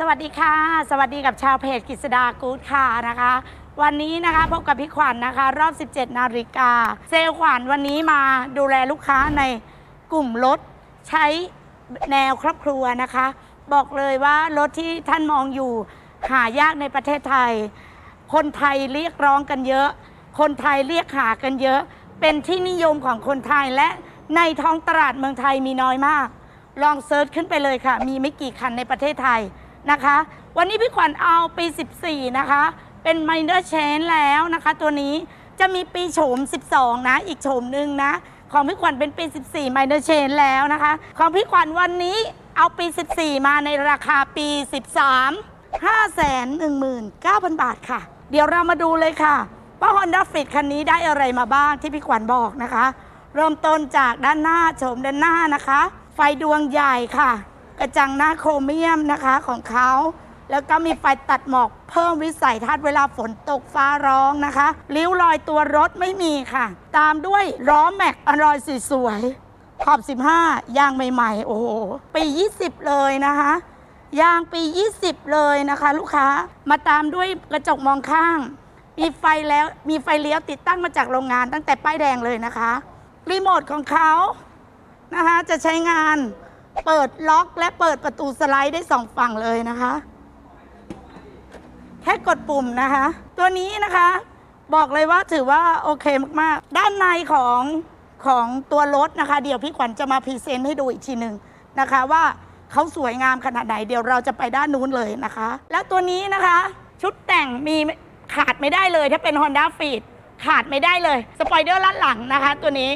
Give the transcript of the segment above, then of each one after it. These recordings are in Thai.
สวัสดีค่ะ สวัสดีกับชาวเพจกฤษดากู๊ดค่ะนะคะ วันนี้นะคะพบกับพี่ขวัญนะคะ รอบ 17 นาฬิกา เซลขวัญวันนี้มาดูแลลูกค้าในกลุ่มรถใช้แนวครอบครัวนะคะ บอกเลยว่ารถที่ท่านมองอยู่หายากในประเทศไทย คนไทยเรียกร้องกันเยอะ คนไทยเรียกหากันเยอะ เป็นที่นิยมของคนไทยและในท้องตลาดเมืองไทยมีน้อยมาก ลองเซิร์ชขึ้นไปเลยค่ะ มีไม่กี่คันในประเทศไทย นะคะ วันนี้พี่ขวัญเอาปี 14 นะคะ เป็น Minor Change แล้วนะคะ ตัวนี้จะมีปีโฉม 12 นะ อีกโฉมหนึ่งนะ ของพี่ขวัญเป็นปี 14 Minor Change แล้วนะคะ ของพี่ขวัญวันนี้เอาปี 14 มาในราคาปี 13 519,000 บาทค่ะ เดี๋ยวเรามาดูเลยค่ะว่า Honda Fit คันนี้ได้อะไรมาบ้างที่พี่ขวัญบอกนะคะ เริ่มต้นจากด้านหน้าโฉมด้านหน้านะคะ ไฟดวงใหญ่ค่ะ กระจังหน้าโครเมียมนะคะของเขา แล้วก็มีไฟตัดหมอกเพิ่มวิสัยทัศน์เวลาฝนตกฟ้าร้องนะคะริ้วรอยตัวรถไม่มีค่ะ ตามด้วยล้อแม็กอรอยสวยขอบ 15 ยางใหม่ๆ โอ้โหปี 20 เลยนะคะยางปี 20 เลยนะคะ ลูกค้ามาตามด้วยกระจกมองข้าง มีไฟแล้วมีไฟเลี้ยวติดตั้งมาจากโรงงานตั้งแต่ป้ายแดงเลยนะคะ รีโมทของเขานะคะจะใช้งาน เปิดล็อกและเปิดประตูสไลด์ได้สองฝั่งเลยนะคะ แค่กดปุ่มนะคะ ตัวนี้นะคะ บอกเลยว่าถือว่าโอเคมากๆ ด้านในของของตัวรถนะคะ เดี๋ยวพี่ขวัญจะมาพรีเซนต์ให้ดูอีกทีหนึ่งนะคะว่าเขาสวยงามขนาดไหนเดี๋ยวเราจะไปด้านนู้นเลยนะคะ แล้วตัวนี้นะคะ ชุดแต่งมีขาดไม่ได้เลย ถ้าเป็น Honda f e e d ขาดไม่ได้เลยสปอยเดอร์ด้านหลังนะคะ ตัวนี้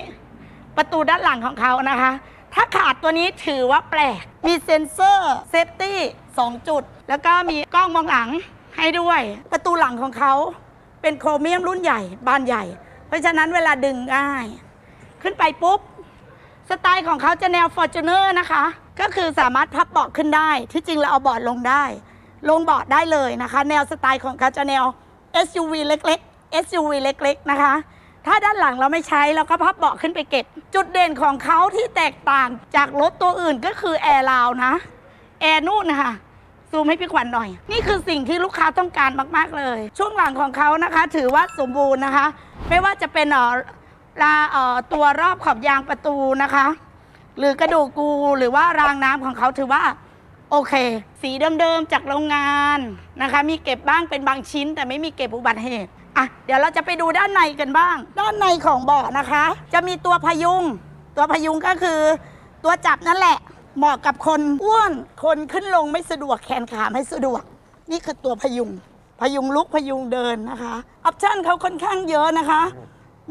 ประตูด้านหลังของเขานะคะ ถ้าขาดตัวนี้ถือว่าแปลก มีเซ็นเซอร์เซฟตี้2จุด แล้วก็มีกล้องมองหลังให้ด้วย ประตูหลังของเขาเป็นโครเมียมรุ่นใหญ่ บานใหญ่ เพราะฉะนั้นเวลาดึงง่าย ขึ้นไปปุ๊บ สไตล์ของเขาจะแนว f o r t u n e r นะคะ ก็คือสามารถพับเบาะขึ้นได้ ที่จริงเราเอาเบาะลงได้ ลงเบาะได้เลยนะคะ แนวสไตล์ของเขาจะแนว SUV เล็ก ๆ SUV เล็ก ๆ นะคะ ถ้าด้านหลังเราไม่ใช้เราก็พับเบาะขึ้นไปเก็บ จุดเด่นของเขาที่แตกต่างจากรถตัวอื่นก็คือแอร์ราวนะ แอร์นู่นนะคะซูมให้พี่ขวัญหน่อย นี่คือสิ่งที่ลูกค้าต้องการมากๆเลย ช่วงหลังของเขานะคะ ถือว่าสมบูรณ์นะคะ ไม่ว่าจะเป็นเอ่อลาเอ่อตัวรอบขอบยางประตูนะคะ หรือกระดูกกูหรือว่ารางน้ำของเขาถือว่าโอเค สีเดิมๆจากโรงงานนะคะ มีเก็บบ้างเป็นบางชิ้น แต่ไม่มีเก็บอุบัติเหตุ อะเดี๋ยวเราจะไปดูด้านในกันบ้าง ด้านในของเบาะนะคะ จะมีตัวพยุง ตัวพยุงก็คือ ตัวจับนั่นแหละ เหมาะกับคนอ้วนคนขึ้นลงไม่สะดวกแขนขาไม่สะดวก นี่คือตัวพยุง พยุงลุกพยุงเดินนะคะออปชั่นเขาค่อนข้างเยอะนะคะ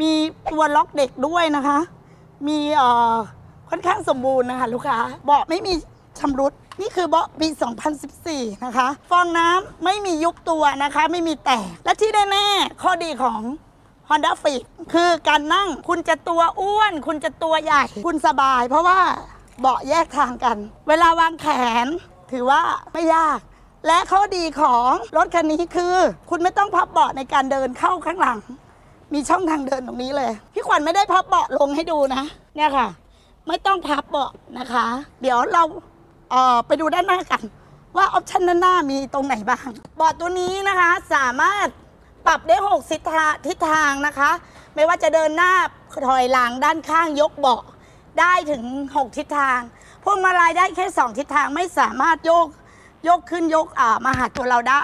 มีตัวล็อกเด็กด้วยนะคะ มีเอ่อค่อนข้างสมบูรณ์นะคะ ลูกค้าเบาะไม่มี ชำรุด นี่คือเบาะปี 2014 นะคะ ฟองน้ำไม่มียุบตัวนะคะ ไม่มีแตก และที่แน่ๆข้อดีของ Honda Fit คือการนั่งคุณจะตัวอ้วน คุณจะตัวใหญ่ คุณสบาย เพราะว่าเบาะแยกทางกัน เวลาวางแขนถือว่าไม่ยาก และข้อดีของรถคันนี้คือ คุณไม่ต้องพับเบาะในการเดินเข้าข้างหลัง มีช่องทางเดินตรงนี้เลย พี่ขวัญไม่ได้พับเบาะลงให้ดูนะ เนี่ยค่ะ ไม่ต้องพับเบาะนะคะ เดี๋ยวเรา เอ่อไปดูด้านหน้ากัน ว่าออปชันด้านหน้ามีตรงไหนบ้างเบาะตัวนี้นะคะสามารถปรับได้ 6 ทิศทางทิศทางนะคะ ไม่ว่าจะเดินหน้าถอยหลังด้านข้างยกเบาะได้ถึง 6 ทิศทาง พวงมาลัยได้แค่ 2 ทิศทางไม่สามารถโยกยกขึ้นยกอ่ามาหาตัวเราได้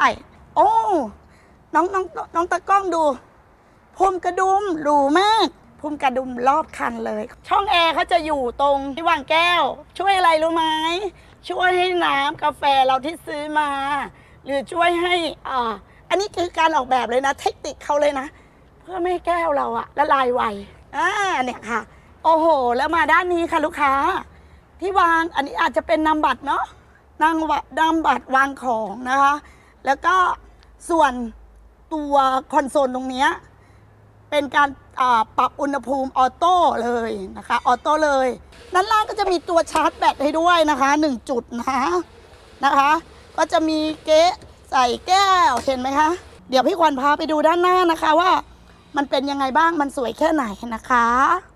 โอ้น้องน้องน้องตะกล้องดูพุ่มกระดุมหรูมากพุ่มกระดุมรอบคันเลย ช่องแอร์เขาจะอยู่ตรงที่วางแก้ว ช่วยอะไรรู้ไหม ช่วยให้น้ำกาแฟเราที่ซื้อมา หรือช่วยให้อ่าอันนี้คือการออกแบบเลยนะ เทคนิคเขาเลยนะ เพื่อไม่ให้แก้วเราอะละลายไวอ่าเนี่ยค่ะ โอ้โห แล้วมาด้านนี้ค่ะลูกค้า ที่วางอันนี้อาจจะเป็นนามบัตรเนาะนางวะนามบัตรวางของนะคะ แล้วก็ส่วนตัวคอนโซลตรงเนี้ยเป็นการ ปรับอุณหภูมิออโต้เลยนะคะออโต้เลย ด้านล่างก็จะมีตัวชาร์จแบตให้ด้วยนะคะ 1 จุดนะคะนะคะ ก็จะมีเก๊ใส่แก้วเห็นไหมคะเดี๋ยวพี่ควันพาไปดูด้านหน้านะคะว่ามันเป็นยังไงบ้างมันสวยแค่ไหนนะคะ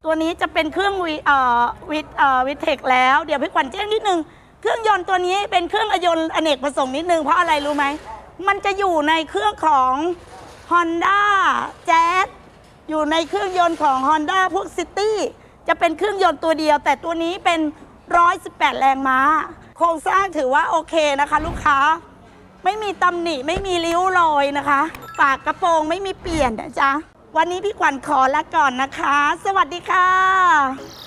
ตัวนี้จะเป็นเครื่องวีเอ่อวิเอ่อวิเทคแล้วเดี๋ยวพี่ควันแจ้งนิดนึงเครื่องยนต์ตัวนี้เป็นเครื่องยนต์อเนกประสงค์นิดนึงเพราะอะไรรู้ไหมมันจะอยู่ในเครื่องของ Honda Jazz อยู่ในเครื่องยนต์ของ Honda พวก City จะเป็นเครื่องยนต์ตัวเดียว แต่ตัวนี้เป็น 118 แรงม้า โครงสร้างถือว่าโอเคนะคะ ลูกค้า ไม่มีตำหนิไม่มีริ้วรอยนะคะปากกระโปรงไม่มีเปลี่ยนนะจ๊ะ วันนี้พี่ขวัญขอละก่อนนะคะ สวัสดีค่ะ